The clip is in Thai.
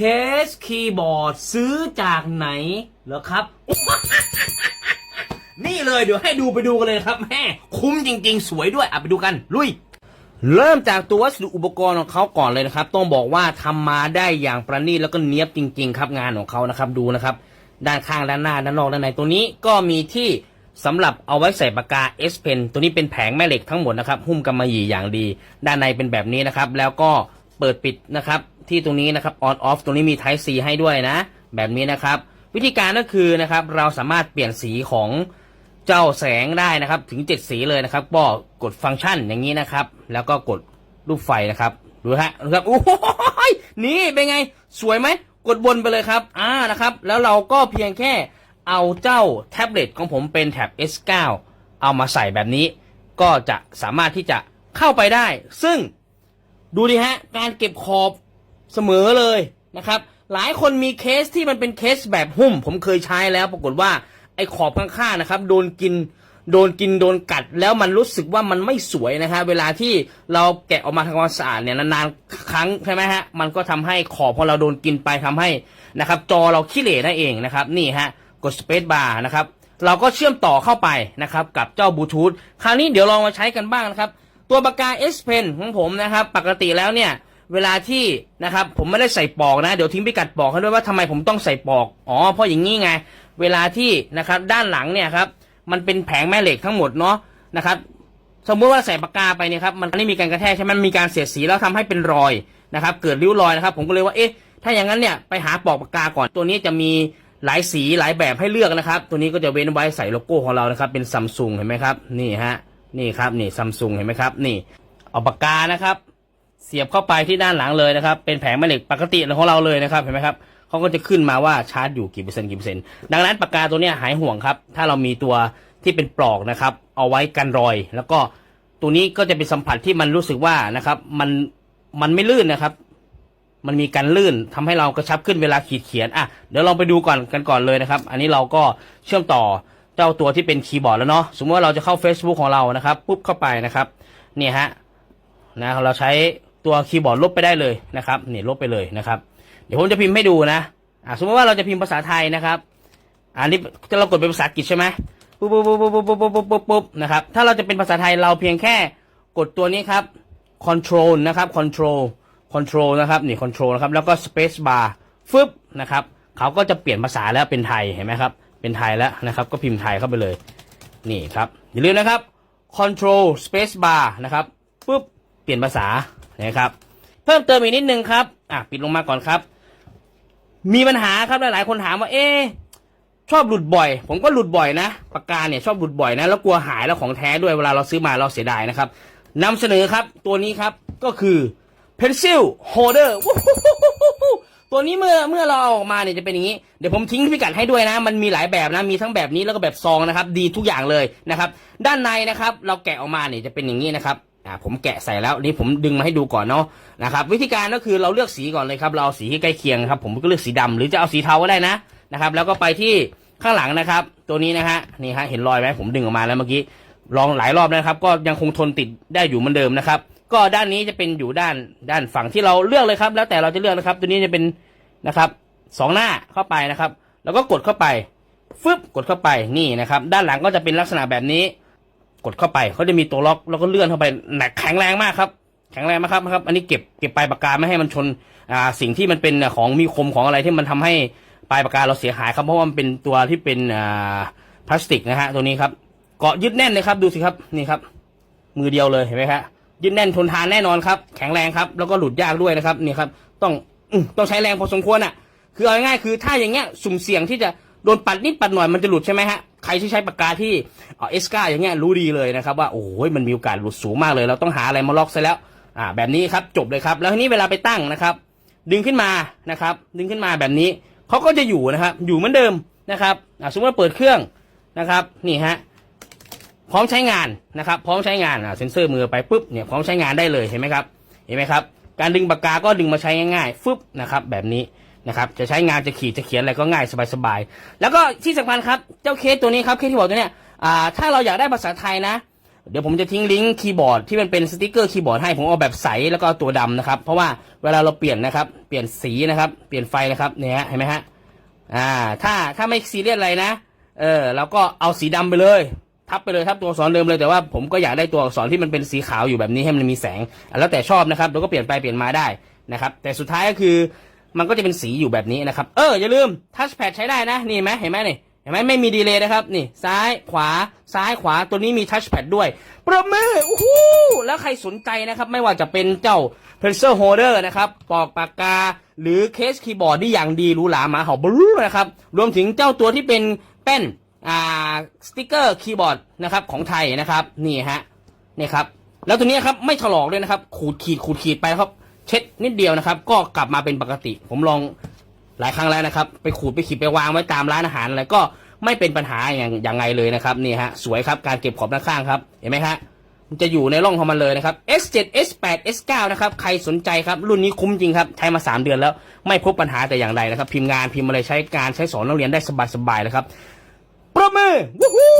เคสคีย์บอร์ดซื้อจากไหนเหรอครับ นี่เลยเดี๋ยวให้ดูไปดูกันเลยครับแม่คุ้มจริง ๆ สวยด้วยอะไปดูกัน ลุย เริ่มจากตัววัสดุอุปกรณ์ของเขาก่อนเลยนะครับ ต้องบอกว่าทำมาได้อย่างประณีตแล้วก็เนี้ยบจริง ๆ ครับงานของเขานะครับดูนะครับ ด้านข้างด้านหน้าด้านนอกด้านในตัวนี้ก็มีที่สำหรับเอาไว้ใส่ปากกา S Pen ตัวนี้เป็นแผงแม่เหล็กทั้งหมดนะครับหุ้มกำมะหยี่อย่างดี ด้านในเป็นแบบนี้นะครับ แล้วก็เปิดปิดนะครับ ที่ตรงนี้นะครับ on off ตรงนี้มี Type C ให้ด้วยนะ แบบนี้นะครับ วิธีการก็คือนะครับ เราสามารถเปลี่ยนสีของเจ้าแสงได้นะครับ ถึง 7 สีเลยนะครับ ก็กดฟังก์ชันอย่างนี้นะครับ แล้วก็กดรูปไฟนะครับ ดูฮะดูครับโอ้โหยนี่เป็นไง สวยไหม กดบนไปเลยครับ อ่านะครับ แล้วเราก็เพียงแค่เอาเจ้าแท็บเล็ตของผมเป็นแท็บ S9 เอามาใส่แบบนี้ ก็จะสามารถที่จะเข้าไปได้ ซึ่งดูดิฮะ การเก็บขอบ เสมอเลยนะครับ หลายคนมีเคสที่มันเป็นเคสแบบหุ้ม ผมเคยใช้แล้ว ปรากฏว่าไอ้ขอบข้างๆนะครับ โดนกินโดนกินโดนกัดแล้วมันรู้สึกว่ามันไม่สวยนะฮะเวลาที่เราแกะออกมาทำความสะอาดเนี่ยนานๆครั้งใช่ไหมฮะมันก็ทำให้ขอบของเราโดนกินไปทำให้นะครับ จอเราขี้เหร่นั่นเองนะครับนี่ฮะกด space bar นะครับเราก็เชื่อมต่อเข้าไปนะครับ กับเจ้าบลูทูธคราวนี้เดี๋ยวลองมาใช้กันบ้างนะครับ ตัวปากกา S Pen ของผมนะครับ ปกติแล้วเนี่ย เวลาที่นะครับ ผมไม่ได้ใส่ปลอกนะ เดี๋ยวทิ้งพิกัดปลอกให้ด้วยว่าทำไมผมต้องใส่ปลอก อ๋อ เพราะอย่างนี้ไง เวลาที่นะครับ ด้านหลังเนี่ยครับ มันเป็นแผงแม่เหล็กทั้งหมดเนาะนะครับ สมมติว่าใส่ปากกาไปเนี่ยครับ มันไม่มีการกระแทกใช่ไหมมันมีการเสียดสีแล้วทำให้เป็นรอยนะครับ เกิดริ้วรอยนะครับ ผมก็เลยว่า เอ๊ะ ถ้าอย่างนั้นเนี่ย ไปหาปลอกปากกาก่อน ตัวนี้จะมีหลายสีหลายแบบให้เลือกนะครับ ตัวนี้ก็จะเว้นไว้ใส่โลโก้ของเรานะครับ เป็นซัมซุงเห็นไหมครับ นี่ฮะ นี่ครับ นี่ซัมซุงเห็นไหมครับ นี่ เอาปากกานะครับ เสียบเข้าไปที่ด้านหลังเลยนะครับ เป็นแผงแม่เหล็กปกติของเราเลยนะครับเห็นไหมครับเขาก็จะขึ้นมาว่าชาร์จอยู่กี่เปอร์เซ็นต์กี่เปอร์เซ็นต์ดังนั้นปากกาตัวนี้หายห่วงครับ ถ้าเรามีตัวที่เป็นปลอกนะครับ เอาไว้กันรอย แล้วก็ตัวนี้ก็จะเป็นสัมผัสที่มันรู้สึกว่านะครับมันมันไม่ลื่นนะครับ มันมีการลื่นทำให้เรากระชับขึ้นเวลาขีดเขียนอะเดี๋ยวลองไปดูก่อนกันก่อนเลยนะครับ อันนี้เราก็เชื่อมต่อเจ้าตัวที่เป็นคีย์บอร์ดแล้วเนาะสมมติว่าเราจะเข้า Facebook ของเรานะครับปุ๊บเข้าไปนะครับเนี่ยฮะนะเราใช้ ตัวคีย์บอร์ดลบไปได้เลยนะครับนี่ลบไปเลยนะครับ เดี๋ยวผมจะพิมพ์ให้ดูนะอ่าสมมติว่าเราจะพิมพ์ภาษาไทยนะครับอันนี้เรากดเป็นภาษาอังกฤษใช่ไหมปุ๊บปุ๊บปุ๊บปุ๊บปุ๊บปุ๊บปุ๊บปุ๊บนะครับถ้าเราจะเป็นภาษาไทยเราเพียงแค่กดตัวนี้ครับ control นะครับ control control นะครับนี่ control นะครับแล้วก็ space bar ฟึบนะครับเขาก็จะเปลี่ยนภาษาแล้วเป็นไทยเห็นไหมครับเป็นไทยแล้วนะครับ ก็พิมพ์ไทยเข้าไปเลยนี่ครับอย่าลืมนะครับ control space bar นะครับปุ๊บเปลี่ยนภาษา นะครับ เพิ่มเติมอีกนิดนึงครับอะปิดลงมาก่อนครับ มีปัญหาครับหลายๆคนถามว่า เอ๊ชอบหลุดบ่อย ผมก็หลุดบ่อยนะปากกาเนี่ยชอบหลุดบ่อยนะแล้วกลัวหายแล้วของแท้ด้วยเวลาเราซื้อมาเราเสียดายนะครับนำเสนอครับตัวนี้ครับก็คือ pencil holder ตัวนี้เมื่อเมื่อเราเอาออกมาเนี่ยจะเป็นอย่างนี้ เดี๋ยวผมทิ้งพิกัดให้ด้วยนะ มันมีหลายแบบนะ มีทั้งแบบนี้แล้วก็แบบซองนะครับ ดีทุกอย่างเลยนะครับ ด้านในนะครับ เราแกะออกมาเนี่ยจะเป็นอย่างนี้นะครับ อ่าผมแกะใส่แล้วนี่ผมดึงมาให้ดูก่อนเนาะนะครับ วิธีการก็คือเราเลือกสีก่อนเลยครับ เราเอาสีที่ใกล้เคียงครับ ผมก็เลือกสีดำหรือจะเอาสีเทาก็ได้นะนะครับ แล้วก็ไปที่ข้างหลังนะครับ ตัวนี้นะฮะนี่ฮะเห็นรอยไหมผมดึงออกมาแล้วเมื่อกี้ลองหลายรอบนะครับ ก็ยังคงทนติดได้อยู่เหมือนเดิมนะครับ ก็ด้านนี้จะเป็นอยู่ด้านด้านฝั่งที่เราเลือกเลยครับ แล้วแต่เราจะเลือกนะครับ ตัวนี้จะเป็นนะครับสองหน้าเข้าไปนะครับ แล้วก็กดเข้าไปฟึบกดเข้าไปนี่นะครับ ด้านหลังก็จะเป็นลักษณะแบบนี้ กดเข้าไปเขาจะมีตัวล็อกแล้วก็เลื่อนเข้าไปหนักแข็งแรงมากครับ แข็งแรงมากครับนะครับ อันนี้เก็บเก็บปลายปากกาไม่ให้มันชนอ่าสิ่งที่มันเป็นของมีคมของอะไรที่มันทำให้ปลายปากกาเราเสียหายครับเพราะว่ามันเป็นตัวที่เป็นอ่าพลาสติกนะฮะตัวนี้ครับเกาะยึดแน่นเลยครับดูสิครับนี่ครับ มือเดียวเลยเห็นไหมครับยึดแน่นทนทานแน่นอนครับแข็งแรงครับ แล้วก็หลุดยากด้วยนะครับนี่ครับ ต้องต้องใช้แรงพอสมควรอะ คือเอาง่ายๆคือถ้าอย่างเงี้ยสุ่มเสี่ยงที่จะ โดนปัดนิดปัดหน่อยมันจะหลุดใช่ไหมฮะ ใครที่ใช้ปากกาที่เอสกาอย่างเงี้ยรู้ดีเลยนะครับว่าโอ้ยมันมีโอกาสหลุดสูงมากเลย เราต้องหาอะไรมาล็อกซะแล้วอ่าแบบนี้ครับจบเลยครับ แล้วทีนี้เวลาไปตั้งนะครับ ดึงขึ้นมานะครับ ดึงขึ้นมาแบบนี้เขาก็จะอยู่นะครับ อยู่เหมือนเดิมนะครับอ่าสมมติว่าเปิดเครื่องนะครับ นี่ฮะพร้อมใช้งานนะครับ พร้อมใช้งานอะเซ็นเซอร์มือไปปุ๊บเนี่ยพร้อมใช้งานได้เลยเห็นไหมครับเห็นไหมครับ การดึงปากกาก็ดึงมาใช้ง่ายๆฟึบนะครับ แบบนี้ นะครับจะใช้งานจะขีดจะเขียนอะไรก็ง่ายสบายๆแล้วก็ที่สำคัญครับเจ้าเคสตัวนี้ครับเคสที่บอกตัวเนี้ยอ่าถ้าเราอยากได้ภาษาไทยนะ เดี๋ยวผมจะทิ้งลิงก์คีย์บอร์ดที่มันเป็นสติกเกอร์คีย์บอร์ดให้ผมเอาแบบใสแล้วก็ตัวดำนะครับ เพราะว่าเวลาเราเปลี่ยนนะครับ เปลี่ยนสีนะครับ เปลี่ยนไฟนะครับเนี่ยเห็นไหมฮะอ่าถ้าถ้าไม่ซีเรียสอะไรนะเออเราก็เอาสีดำไปเลย ทับไปเลยทับตัวอักษรเดิมเลยแต่ว่าผมก็อยากได้ตัวอักษรที่มันเป็นสีขาวอยู่แบบนี้ให้มันมีแสง แล้วแต่ชอบนะครับเราก็เปลี่ยนไปเปลี่ยนมาได้นะครับ แต่สุดท้ายก็คือ มันก็จะเป็นสีอยู่แบบนี้นะครับ เอออย่าลืมทัชแพดใช้ได้นะ นี่ไหมเห็นไหมนี่เห็นไหมไม่มีดีเลย์นะครับ นี่ ซ้ายขวาซ้ายขวาตัวนี้มีทัชแพดด้วยประมืออู้หูแล้วใครสนใจนะครับ ไม่ว่าจะเป็นเจ้า pencil holder นะครับปอกปากกา หรือเคสคีย์บอร์ดที่อย่างดีหรูหราหมาเห่าบลูนะครับ รวมถึงเจ้าตัวที่เป็นแป้นอ่าสติกเกอร์คีย์บอร์ดนะครับของไทยนะครับ นี่ฮะนี่ครับแล้วตัวนี้ครับไม่ถลอกเลยนะครับ ขูดขีดขูดขีดไปครับ เช็ดนิดเดียวนะครับ ก็กลับมาเป็นปกติ ผมลองหลายครั้งแล้วนะครับ ไปขูดไปขีดไปวางไว้ตามร้านอาหารอะไรก็ไม่เป็นปัญหาอย่างอย่างไงเลยนะครับนี่ฮะสวยครับการเก็บขอบด้านข้างครับ เห็นไหมฮะมันจะอยู่ในร่องของมันเลยนะครับ S7 S8 S9 นะครับ ใครสนใจครับ รุ่นนี้คุ้มจริงครับ ใช้มา 3 เดือนแล้ว ไม่พบปัญหาแต่อย่างใดนะครับ พิมพ์งานพิมพ์อะไรใช้การใช้สอนนักเรียนได้สบายๆเลยครับ ประมือวู้ฮู้